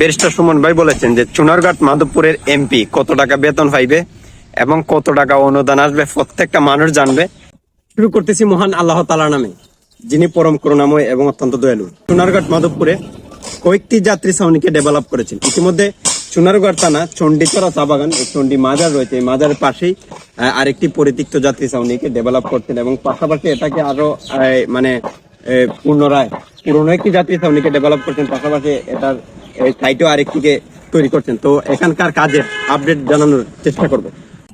Barrister Suman ভাই বলেছেন যে চুনারঘাট মাধবপুরের এমপি কত টাকা বেতন পাইবে এবং কত টাকা অনুদান আসবে, প্রত্যেকটা মানুষ জানবে। শুরু করতেছি মহান আল্লাহ তালা নামে, যিনি পরম করুণাময় এবং অত্যন্ত দয়ালু। চুনারঘাট মাধবপুরে কয়েকটি যাত্রী ছাউনিকে ডেভেলপ করেছেন। ইতিমধ্যে চুনারগড় থানা চণ্ডীচড়া চা বাগান চণ্ডী মাজার রয়েছে। এই মাজারের পাশেই আরেকটি পরিত্যক্ত যাত্রী ছাউনিকে ডেভেলপ করছেন এবং পাশাপাশি এটাকে আরও মানে পুনরায় পুরনো একটি যাত্রী ছাউনিকে ডেভেলপ করছেন। পাশাপাশি এটার সাইটেও আরেকটিকে তৈরি করছেন। তো এখানকার কাজের আপডেট জানানোর চেষ্টা করব।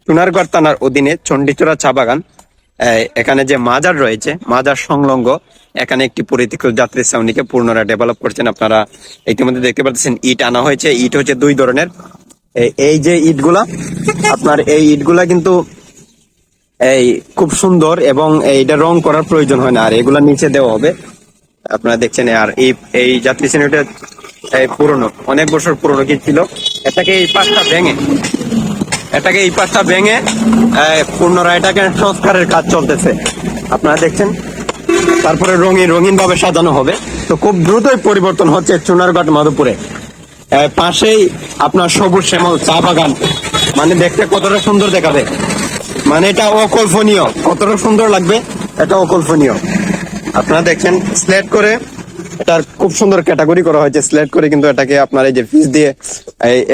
চুনারগড় থানার অধীনে চণ্ডীচড়া চা বাগান এখানে যে মাজার রয়েছে, মাজার সংলগ্ন, এখানে একটি যাত্রী ছাউনিকে ডেভেলপ করছেন। আপনারা ইতিমধ্যে দেখতে পাচ্ছেন, ইট আনা হয়েছে। ইট হচ্ছে দুই ধরনের। এই যে ইটগুলা, আপনার এই ইটগুলা কিন্তু, এই খুব সুন্দর এবং এইটা রং করার প্রয়োজন হয় না। আর এগুলা নিচে দেওয়া হবে। আপনারা দেখছেন, আর এই যাত্রী শ্রেণীটা পুরনো অনেক বছর পুরনো কি ছিল। এটাকে এই পাশটা ভেঙে এটাকে এই পাশটা ভেঙে পুনরায় এটাকে সংস্কারের কাজ চলতেছে। আপনারা দেখছেন তারপরে রঙিন রঙিন ভাবে সাজানো হবে। তো খুব দ্রুতই পরিবর্তন হচ্ছে চুনারঘাট মাধবপুরে। আহ, পাশেই আপনার সবুজ শ্যামল চা বাগান। মানে দেখতে কতটা সুন্দর দেখাবে। মানে এটা অকল্পনীয়। কতটা সুন্দর লাগবে এটা অকল্পনীয়। আপনারা দেখছেন স্লেট করে এটার খুব সুন্দর ক্যাটাগরি করা হয়েছে সিলেক্ট করে কিন্তু এটাকে আপনার এই যে ফিস দিয়ে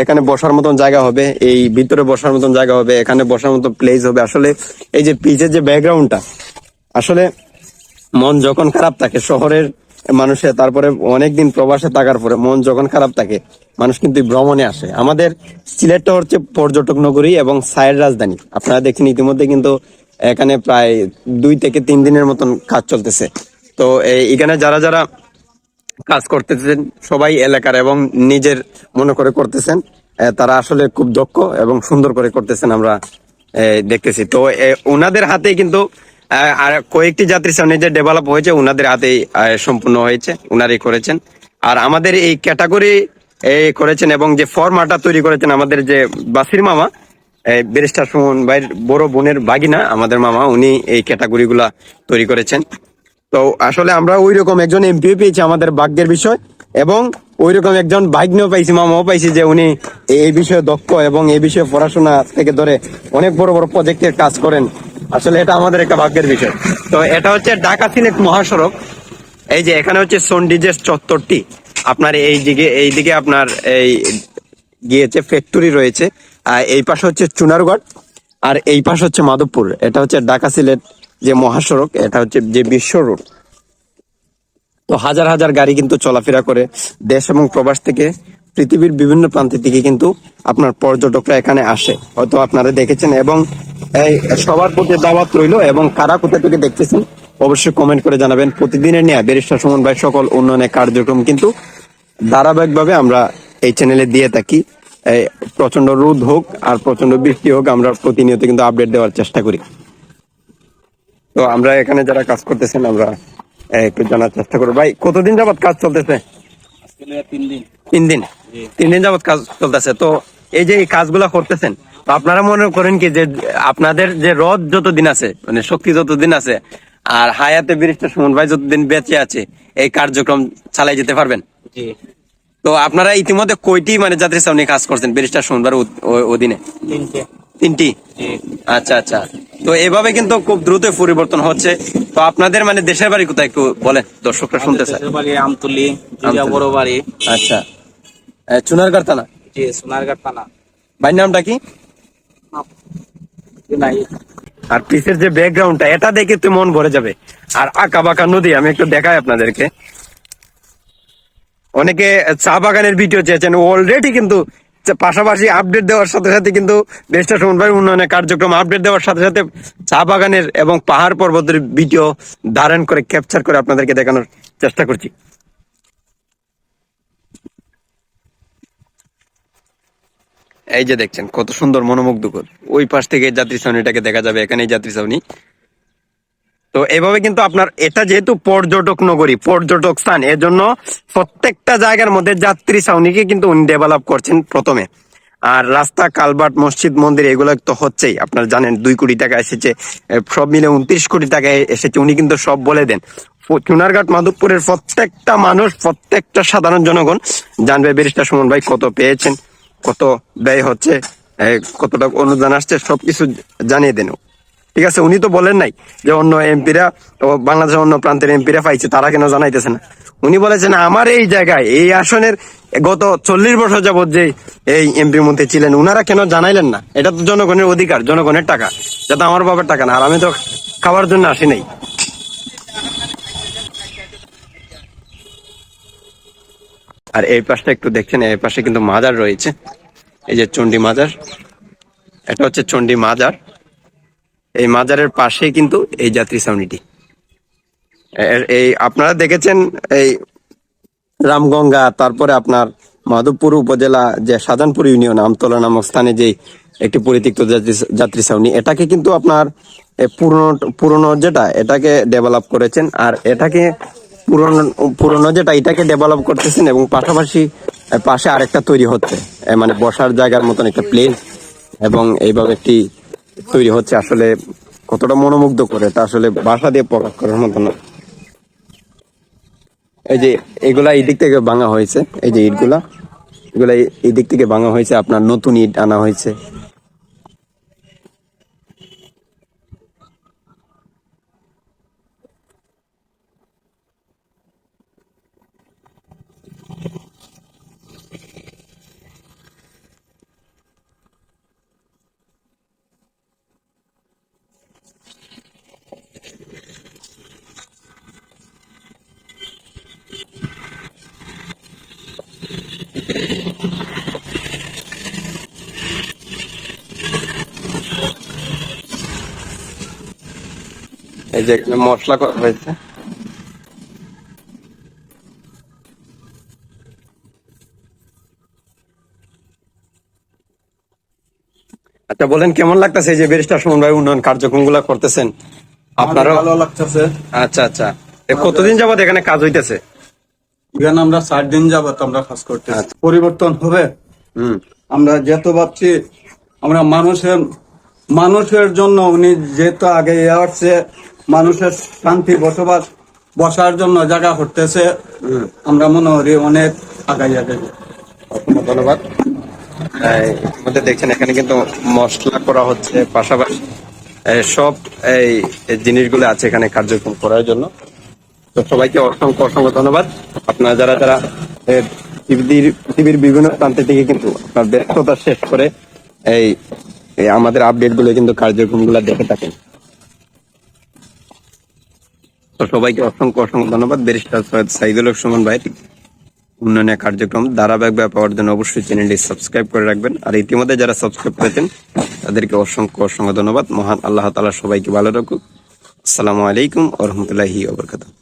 এখানে বসার মতন জায়গা হবে, এই ভিতরে বসার মতন জায়গা হবে, এখানে বসার মতো প্লেস হবে। আসলে এই যে পিচের যে ব্যাকগ্রাউন্ডটা আসলে মন যখন খারাপ থাকে শহরের মানুষের তারপরে অনেকদিন প্রবাসে থাকার পরে মন যখন খারাপ থাকে, মানুষ কিন্তু ভ্রমণে আসে। আমাদের সিলেটটা হচ্ছে পর্যটক নগরী এবং সায়ের রাজধানী। আপনারা দেখেন ইতিমধ্যে কিন্তু এখানে প্রায় দুই থেকে তিন দিনের মতন কাজ চলতেছে। তো এখানে যারা যারা কাজ করতেছেন, সবাই এলাকার এবং নিজের মনে করে করতেছেন। তারা আসলে খুব দক্ষ এবং সুন্দর করে করতেছেন আমরা দেখতেছি। তো ওনাদের হাতেই কিন্তু আর কয়েকটি যাত্রী সামনে যে ডেভেলপ হয়েছে ওনাদের হাতেই সম্পূর্ণ হয়েছে ওনারই করেছেন। আর আমাদের এই ক্যাটাগরি করেছেন এবং যে ফর্মাটা তৈরি করেছেন আমাদের যে বাসির মামা ব্যারিস্টার সুমন ভাইয়ের বড় বোনের বাগিনা, আমাদের মামা, উনি এই ক্যাটাগরিগুলা তৈরি করেছেন। তো আসলে আমরা ওই রকম একজন এমপিও পেয়েছি আমাদের ভাগ্যের বিষয়, এবং ওই রকম একজন ভাগ্নেও পাইছি, মামাও পাইছি যে উনি এই বিষয়ে দক্ষ এবং এই বিষয়ে পড়াশোনা থেকে ধরে অনেক বড় বড় প্রজেক্টের কাজ করেন। আসলে এটা আমাদের একটা ভাগ্যের বিষয়। তো এটা হচ্ছে ঢাকা সিলেট মহাসড়ক। এই যে এখানে হচ্ছে সন্ডিজের চত্বরটি। আপনার এই দিকে এই দিকে আপনার এই গিয়েছে ফ্যাক্টরি রয়েছে। আর এই পাশে হচ্ছে চুনারগড়। আর এই পাশে হচ্ছে মাধবপুর। এটা হচ্ছে ঢাকা সিলেট যে মহাসড়ক, এটা হচ্ছে যে বিশ্ব রোড তো হাজার হাজার গাড়ি কিন্তু চলাফেরা করে দেশ এবং প্রবাস থেকে, পৃথিবীর বিভিন্ন প্রান্ত থেকে কিন্তু আপনার পর্যটকরা এখানে আসে। হয়তো আপনারা দেখেছেন এবং এই সবার প্রতি দাওয়াত রইল এবং কারা কোথা থেকে দেখতেছেন, অবশ্যই কমেন্ট করে জানাবেন। প্রতিদিনের নিয়ে ব্যারিস্টার সুমন ভাই সকল উন্নয়নের কার্যক্রম কিন্তু ধারাবাহিকভাবে আমরা এই চ্যানেলে দিয়ে থাকি। প্রচণ্ড রোদ হোক আর প্রচণ্ড বৃষ্টি হোক, আমরা প্রতিনিয়ত কিন্তু আপডেট দেওয়ার চেষ্টা করি। তো আমরা এখানে যারা কাজ করতেছেন আমরা একটু জানার চেষ্টা করব। ভাই কতদিন যাবত কাজ চলতেছে? তিন দিন। তিন দিন? তিন দিন যাবত কাজ চলতেছে। তো এই যে কাজগুলা করতেছেন আপনারা মনে করেন কি যে আপনাদের যে রদ যতদিন আছে মানে শক্তি যতদিন আছে আর হায়াতে বিরিশটা সুমন ভাই যতদিন বেঁচে আছে এই কার্যক্রম চালাই যেতে পারবেন? তো আপনারা ইতিমধ্যে কয়টি মানে যাত্রী সামনে কাজ করছেন বিরিশটা সুমনবার অধীনে? তিনটে। আচ্ছা আচ্ছা। তো এভাবে কিন্তু খুব দ্রুত পরিবর্তন হচ্ছে। তো আপনাদের মানে দেশের বাড়ি কোথায় একটু বলেন দর্শকরা শুনতে চায়। আমতুলি বড় বাড়ি। আচ্ছা। চুনারগড় থানা? জি থানা। ভাইয়ের নামটা কি? আর পিসের যে ব্যাকগ্রাউন্ডটা এটা দেখে তো মন ভরে যাবে। আর আঁকা বাঁকা নদী আমি একটু দেখাই আপনাদেরকে। অনেকে চা বাগানের ভিডিও চেয়েছেন অলরেডি কিন্তু পাশাপাশি আপডেট দেওয়ার সাথে সাথে কিন্তু দেশটা সমন্বয় উন্নয়নের কার্যক্রম আপডেট দেওয়ার সাথে সাথে চা বাগানের এবং পাহাড় পর্বতের ভিডিও ধারণ করে ক্যাপচার করে আপনাদেরকে দেখানোর চেষ্টা করছি। এই যে দেখছেন, কত সুন্দর মনোমুগ্ধকর। ওই পাশ থেকে যাত্রী ছাউনিটাকে দেখা যাবে এখানে যাত্রী ছাউনি। তো এভাবে কিন্তু আপনার এটা যেহেতু পর্যটক নগরী, পর্যটক স্থান এর জন্য প্রত্যেকটা জায়গার মধ্যে যাত্রী ছাউনিকে কিন্তু উনি ডেভেলপ করছেন প্রথমে। আর রাস্তা, কালবাট, মসজিদ, মন্দির, এগুলো তো হচ্ছেই। আপনার জানেন দুই কোটি টাকা এসেছে সব মিলে উনত্রিশ কোটি টাকা এসেছে, উনি কিন্তু সব বলে দেন। চুনারঘাট, মাধবপুরের প্রত্যেকটা মানুষ, প্রত্যেকটা সাধারণ জনগণ জানবে ব্যারিস্টার সুমন ভাই কত পেয়েছেন, কত ব্যয় হচ্ছে কতটা অনুদান আসছে, সবকিছু জানিয়ে দেন। ঠিক আছে, উনি তো বলেন নাই যে অন্য এমপিরা বাংলাদেশের অন্য প্রান্তের এমপিরা পাইছে, তারা কেন জানাইতেছে না? উনি বলেছেন, আমার এই জায়গায়, এই আসনের গত চল্লিশ বছর যাবত যে এই এমপি মন্ত্রী ছিলেন, উনারা কেন জানাইলেন না? এটা তো জনগণের অধিকার, জনগণের টাকা। যাতে আমার বাবার টাকা না, আর আমি তো খাওয়ার জন্য আসি নাই। আর এই পাশটা একটু দেখছেন, এই পাশে কিন্তু মাজার রয়েছে। এই যে চণ্ডী মাজার, এটা হচ্ছে চণ্ডী মাজার। এই মাজারের পাশে কিন্তু এই যাত্রী ছাউনিটি এই আপনারা দেখেছেন এই রামগঙ্গা, তারপরে আপনার মাধবপুর উপজেলা যে সাজানপুর ইউনিয়ন, আমতলা নামক স্থানে যে একটি পরিত্যক্ত যাত্রী- ছাউনি, এটাকে কিন্তু আপনার পুরনো পুরনো যেটা, এটাকে ডেভেলপ করেছেন আর এটাকে পুরনো পুরনো যেটা, এটাকে ডেভেলপ করতেছেন এবং পাশাপাশি পাশে আরেকটা তৈরি হচ্ছে। মানে বসার জায়গার মতন একটা প্লেস এবং এইভাবে একটি তৈরি হচ্ছে আসলে কতটা মনোমুগ্ধ করে তা আসলে বাসা দিয়ে প্রকাশ করার মতো না। এই যে এগুলা এই দিক থেকে ভাঙা হয়েছে, এই যে ইটগুলা, এগুলা এই- দিক থেকে ভাঙা হয়েছে, আপনার নতুন ইট আনা হয়েছে। এই যে এখানে মশলা করা হয়েছে। আচ্ছা বলেন কেমন লাগতেছে এই যে ব্যারিস্টার সুমন ভাই উন্নয়ন কার্যক্রমগুলা করতেছেন? আপনারও? ভালো লাগতেছে। আচ্ছা আচ্ছা। কতদিন যাবত এখানে কাজ হইতেছে? এখানে আমরা চার দিন যাবত আমরা কাজ করতে আচ্ছা। পরিবর্তন হবে। হুম। আমরা যেহেতু ভাবছি আমরা মানুষের মানুষের জন্য উনি যেহেতু আগে আসছে মানুষের শান্তি বসবাস বসার জন্য জায়গা করতেছে। আমরা মনে করি অনেক দেবে অসংখ্য ধন্যবাদ। ইতিমধ্যে দেখছেন এখানে কিন্তু মশলা করা হচ্ছে, পাশাপাশি সব এই জিনিসগুলো আছে এখানে কার্যক্রম করার জন্য। তো সবাইকে অসংখ্য অসংখ্য ধন্যবাদ। আপনারা যারা যারা পৃথিবীর পৃথিবীর বিভিন্ন প্রান্ত থেকে কিন্তু আপনার ব্যস্ততা শেষ করে এই এই আমাদের আপডেটগুলো কিন্তু কার্যক্রমগুলো দেখে থাকেন। তো সবাইকে অসংখ্য অসংখ্য ধন্যবাদ। ব্যারিস্টার সৈয়দ সাইদুল রহমান ভাই, উন্নয়নের কার্যক্রম ধারাবাহিকভাবে পাওয়ার জন্য অবশ্যই চ্যানেলটি সাবস্ক্রাইব করে রাখবেন। আর ইতিমধ্যে যারা সাবস্ক্রাইব করেছেন, তাদেরকে অসংখ্য অসংখ্য ধন্যবাদ। মহান আল্লাহ তালা সবাইকে ভালো রাখুক। আসসালামু আলাইকুম ওরহমতুল্লাহি ওবরকাতুহ